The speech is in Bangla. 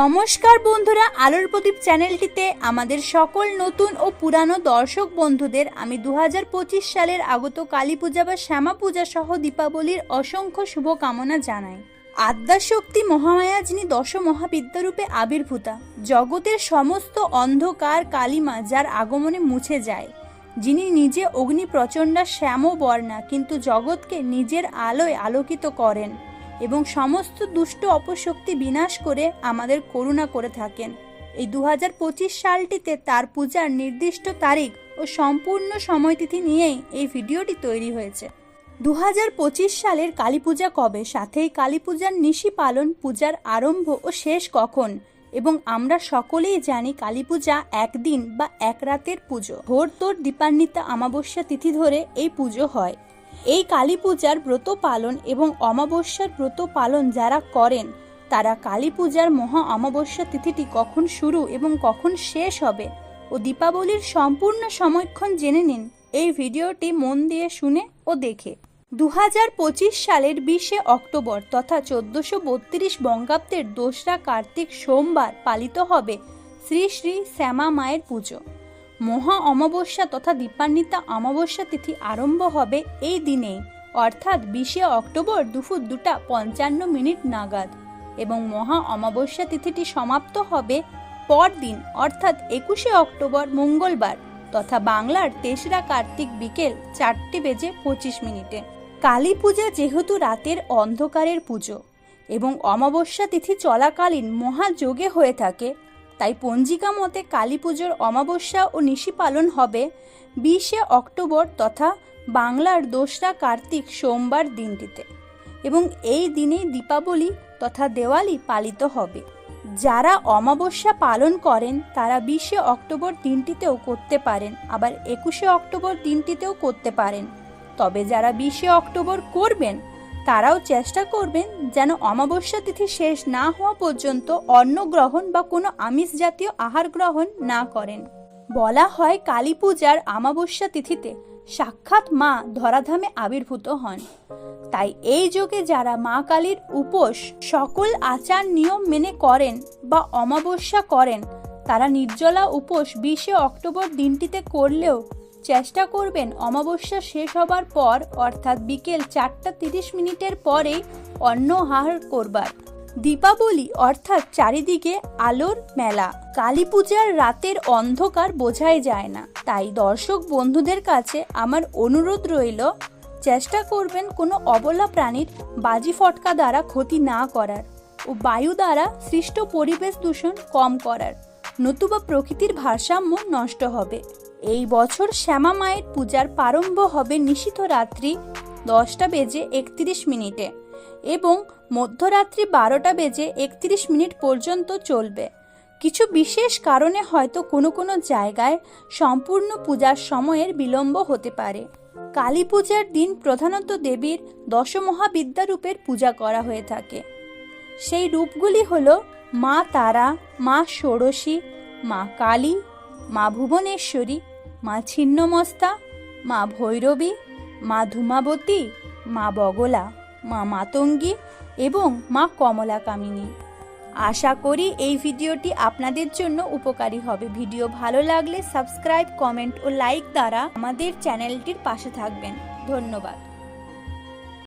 নমস্কার বন্ধুরা, আলোর প্রদীপ চ্যানেলটিতে আমাদের সকল নতুন ও পুরানো দর্শক বন্ধুদের আমি দু হাজার পঁচিশ সালের আগত কালী পূজা বা শ্যামা পূজা সহ দীপাবলির অসংখ্য শুভকামনা জানাই। আদ্যাশক্তি মহামায়া যিনি দশ মহাবিদ্যারূপে আবির্ভূতা, জগতের সমস্ত অন্ধকার কালিমা যার আগমনে মুছে যায়, যিনি নিজে অগ্নি প্রচণ্ডা শ্যাম বর্ণা কিন্তু জগৎকে নিজের আলোয় আলোকিত করেন। এবং সমস্ত দুষ্ট অপশক্তি বিনাশ করে আমাদের করুণা করে থাকেন। এই দু হাজার পঁচিশ সালটিতে তার পূজার নির্দিষ্ট তারিখ ও সম্পূর্ণ সময়তিথি নিয়েই এই ভিডিওটি তৈরি হয়েছে। দু হাজার পঁচিশ সালের কালী পূজা কবে? সাথেই কালী পূজার নিশি পালন পূজার আরম্ভ ও শেষ কখন? এবং আমরা সকলেই জানি কালী পূজা একদিন বা এক রাতের পুজো। ভোর তোর দীপান্বিতা অমাবস্যা তিথি ধরে এই পুজো হয়। এই কালী পূজার ব্রত পালন এবং অমাবস্যার ব্রত পালন যারা করেন, তারা কালী পূজার মহা অমাবস্যা তিথিটি কখন শুরু এবং কখন শেষ হবে ও দীপাবলির সম্পূর্ণ সময়ক্ষণ জেনে নিন। এই ভিডিওটি মন দিয়ে শুনে ও দেখে। দু হাজার পঁচিশ সালের বিশে অক্টোবর তথা চোদ্দশো বত্রিশ বঙ্গাব্দের দোসরা কার্তিক সোমবার পালিত হবে শ্রী শ্রী শ্যামা মায়ের পুজো। মহা অমাবস্যা তথা দীপান্বিতা অমাবস্যা তিথি আরম্ভ হবে এই দিনেই অর্থাৎ বিশে অক্টোবর দুপুর দুটা পঞ্চান্ন মিনিট নাগাদ এবং মহা অমাবস্যা তিথিটি সমাপ্ত হবে পরদিন, অর্থাৎ একুশে অক্টোবর মঙ্গলবার তথা বাংলার তেসরা কার্তিক বিকেল চারটে বেজে পঁচিশ মিনিটে। কালী পূজা যেহেতু রাতের অন্ধকারের পুজো এবং অমাবস্যা তিথি চলাকালীন মহাযোগে হয়ে থাকে তাই পঞ্জিকা মতে কালী পুজোর অমাবস্যা ও নিশি পালন হবে বিশে অক্টোবর তথা বাংলার দোসরা কার্তিক সোমবার দিনটিতে এবং এই দিনেই দীপাবলি তথা দেওয়ালি পালিত হবে। যারা অমাবস্যা পালন করেন, তারা বিশে অক্টোবর দিনটিতেও করতে পারেন, আবার একুশে অক্টোবর দিনটিতেও করতে পারেন। তবে যারা বিশে অক্টোবর করবেন তারাও চেষ্টা করবেন যেন অমাবস্যা তিথি শেষ না হওয়া পর্যন্ত অন্ন গ্রহণ বা কোনো আমিষ জাতীয় আহার গ্রহণ না করেন। বলা হয় কালী পূজার অমাবস্যা তিথিতে সাক্ষাৎ মা ধরাধামে আবির্ভূত হন। তাই এই যোগে যারা মা কালীর উপোস সকল আচার নিয়ম মেনে করেন বা অমাবস্যা করেন, তারা নির্জলা উপোস বিশে অক্টোবর দিনটিতে করলেও চেষ্টা করবেন অমাবস্যা শেষ হবার পর, অর্থাৎ বিকেল চারটা তিরিশ মিনিটের পরেই অন্ন আহার করবার। দীপাবলি, অর্থাৎ চারিদিকে আলোর মেলা। কালী পূজার রাতের অন্ধকার বোঝাই যায় না। তাই দর্শক বন্ধুদের কাছে আমার অনুরোধ রইল, চেষ্টা করবেন কোনো অবলা প্রাণীর বাজি ফটকা দ্বারা ক্ষতি না করার ও বায়ু দ্বারা সৃষ্ট পরিবেশ দূষণ কম করার। নতুবা প্রকৃতির ভারসাম্য নষ্ট হবে। এই বছর শ্যামা মায়ের পূজার প্রারম্ভ হবে নিশিত রাত্রি দশটা বেজে একত্রিশ মিনিটে এবং মধ্যরাত্রি বারোটা বেজে একত্রিশ মিনিট পর্যন্ত চলবে। কিছু বিশেষ কারণে হয়তো কোনো কোনো জায়গায় সম্পূর্ণ পূজার সময়ের বিলম্ব হতে পারে। কালী পূজার দিন প্রধানত দেবীর দশমহাবিদ্যা রূপের পূজা করা হয়ে থাকে। সেই রূপগুলি হল মা তারা, মা ষোড়শী, মা কালী, মা ভুবনেশ্বরী মা ছিন্নমস্তা, মা ভৈরবী, মা ধুমাবতী, মা বগলা, মা মাতঙ্গী এবং মা কমলা কামিনী আশা করি এই ভিডিওটি আপনাদের জন্য উপকারী হবে। ভিডিও ভালো লাগলে সাবস্ক্রাইব, কমেন্ট ও লাইক দ্বারা আমাদের চ্যানেলটির পাশে থাকবেন। ধন্যবাদ।